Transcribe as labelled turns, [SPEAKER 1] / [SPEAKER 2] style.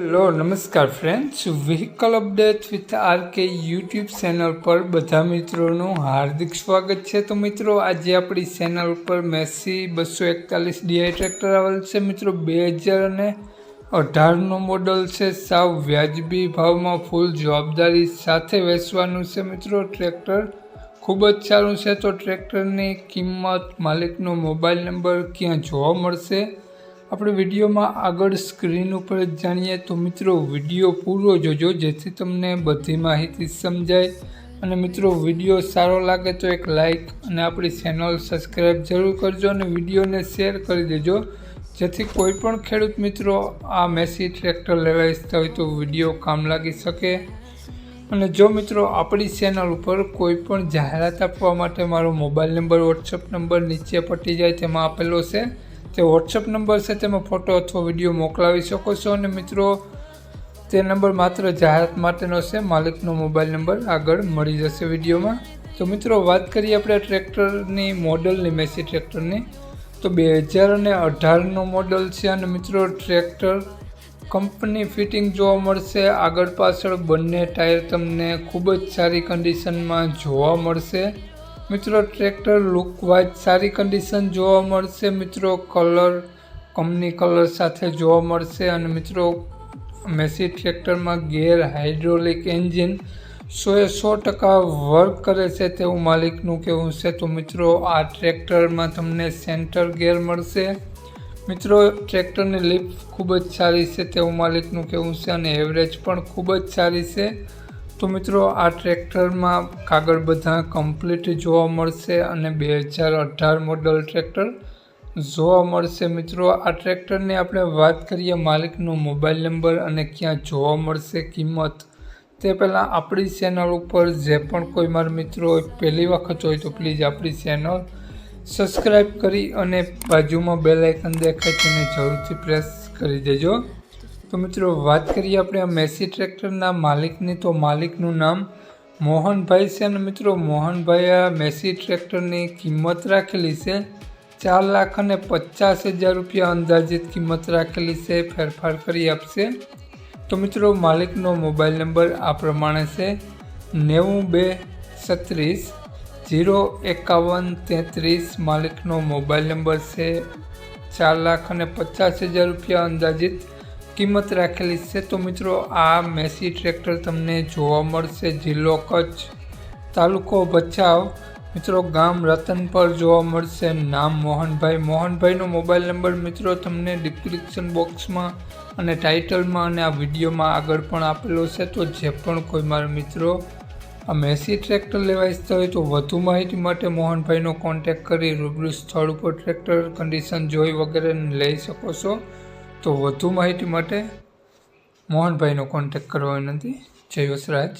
[SPEAKER 1] Hello, નમસ્કાર friends vehicle update with R K YouTube channel પર બધા મિત્રોનું હાર્દિક સ્વાગત છે. તો મિત્રો, આજે આપણી ચેનલ પર મેસી બસો એકતાલીસ ડીઆઈ ટ્રેક્ટર આવેલ છે. મિત્રો, બે હજાર અને અઢારનું મોડલ છે. સાવ વ્યાજબી ભાવમાં ફૂલ જવાબદારી સાથે વેચવાનું છે મિત્રો. ટ્રેક્ટર ખૂબ જ સારું છે. તો ટ્રેક્ટરની કિંમત માલિકનો મોબાઈલ નંબર ક્યાં જોવા મળશે? આપણે વિડીયોમાં આગળ સ્ક્રીન ઉપર જાણીએ તો મિત્રો, વીડિયો પૂરો જોજો, જેથી તમને બધી માહિતી સમજાય. અને મિત્રો, વીડિયો સારો લાગે તો એક લાઈક અને આપણી ચેનલ સબસ્ક્રાઈબ જરૂર કરજો અને વિડીયોને શેર કરી દેજો. જેથી કોઈ પણ ખેડૂત મિત્રો આ મેસી ટ્રેક્ટર લેવા ઈચ્છતા હોય તો વીડિયો કામ લાગી શકે. અને જો મિત્રો, આપણી ચેનલ ઉપર કોઈ પણ જાહેરાત આપવા માટે મારો મોબાઈલ નંબર, વોટ્સઅપ નંબર નીચે પટી જાય, તેમાં આપેલો છે. તે વોટ્સઅપ નંબર છે, તેમાં ફોટો અથવા વીડિયો મોકલાવી શકો છો અને મિત્રો, તે નંબર માત્ર જાહેરાત માટેનો છે, માલિકનો મોબાઈલ નંબર આગળ મળી જશે વિડીયોમાં. તો મિત્રો, વાત કરીએ આપણે ટ્રેક્ટરની મોડલની, મેસી ટ્રેક્ટરની. તો બે હજાર અને અઢારનું મોડલ છે અને મિત્રો, ટ્રેક્ટર કંપની ફિટિંગ જોવા મળશે. આગળ પાછળ બંને ટાયર તમને ખૂબ જ સારી કન્ડિશનમાં જોવા મળશે. મિત્રો ટ્રેક્ટર લુક વાઇઝ સારી કન્ડિશન જોવા મળશે. મિત્રો કલર કંપની કલર સાથે જોવા મળશે. અને મિત્રો, મેસી ટ્રેક્ટરમાં ગેર હાઇડ્રોલિક એન્જિન સોએ સો ટકા વર્ક કરે છે તેવું માલિકનું કહેવું છે. તો મિત્રો, આ ટ્રેક્ટરમાં તમને સેન્ટર ગેર મળશે. મિત્રો ટ્રેક્ટરની લિફ્ટ ખૂબ જ સારી છે તેવું માલિકનું કહેવું છે અને એવરેજ પણ ખૂબ જ સારી છે. તો મિત્રો, આ ટ્રેક્ટરમાં કાગળ બધા કમ્પ્લીટ જોવા મળશે અને બે હજાર અઢાર મોડલ ટ્રેક્ટર જોવા મળશે. મિત્રો, આ ટ્રેક્ટરની આપણે વાત કરીએ માલિકનો મોબાઈલ નંબર અને ક્યાં જોવા મળશે, કિંમત. તે પહેલાં આપણી ચેનલ ઉપર જે પણ કોઈ મારા મિત્રો પહેલી વખત હોય તો પ્લીઝ આપણી ચેનલ સબસ્ક્રાઈબ કરી અને બાજુમાં બેલ આઇકન દેખાય તેને જરૂરથી પ્રેસ કરી દેજો. તો મિત્રો, વાત કરીએ આપણે આ મેસી ટ્રેક્ટરના માલિકની. તો માલિકનું નામ મોહનભાઈ છે અને મિત્રો મોહનભાઈ આ મેસી ટ્રેક્ટરની કિંમત રાખેલી છે ચાર લાખ અને પચાસ હજાર રૂપિયા અંદાજિત કિંમત રાખેલી છે, ફેરફાર કરી આપશે. તો મિત્રો, માલિકનો મોબાઈલ નંબર આ પ્રમાણે છે નેવું બે છત્રીસ જીરો એકાવન તેત્રીસ. માલિકનો મોબાઈલ નંબર છે ચાર લાખ અને પચાસ હજાર રૂપિયા અંદાજિત કિંમત રાખેલી છે તો મિત્રો આ મેસી ટ્રેક્ટર તમને જોવા મળશે જિલ્લો કચ્છ તાલુકો ભચાઉ. મિત્રો ગામ રતન પર જોવા મળશે નામ મોહનભાઈ. મોહનભાઈનો મોબાઈલ નંબર મિત્રો તમને ડિસ્ક્રિપ્શન બોક્સમાં અને ટાઇટલમાં અને આ વિડીયોમાં આગળ પણ આપેલો છે. તો જે પણ કોઈ મારા મિત્રો આ મેસી ટ્રેક્ટર લેવા ઈચ્છતા હોય તો વધુ માહિતી માટે મોહનભાઈનો કોન્ટેક્ટ કરી રૂબરૂ સ્થળ ઉપર ટ્રેક્ટર કન્ડિશન જોઈ વગેરે લઈ શકો છો. તો વધુ માહિતી માટે મોહનભાઈનો કોન્ટેક કરવા વિનંતી જય વસરાજ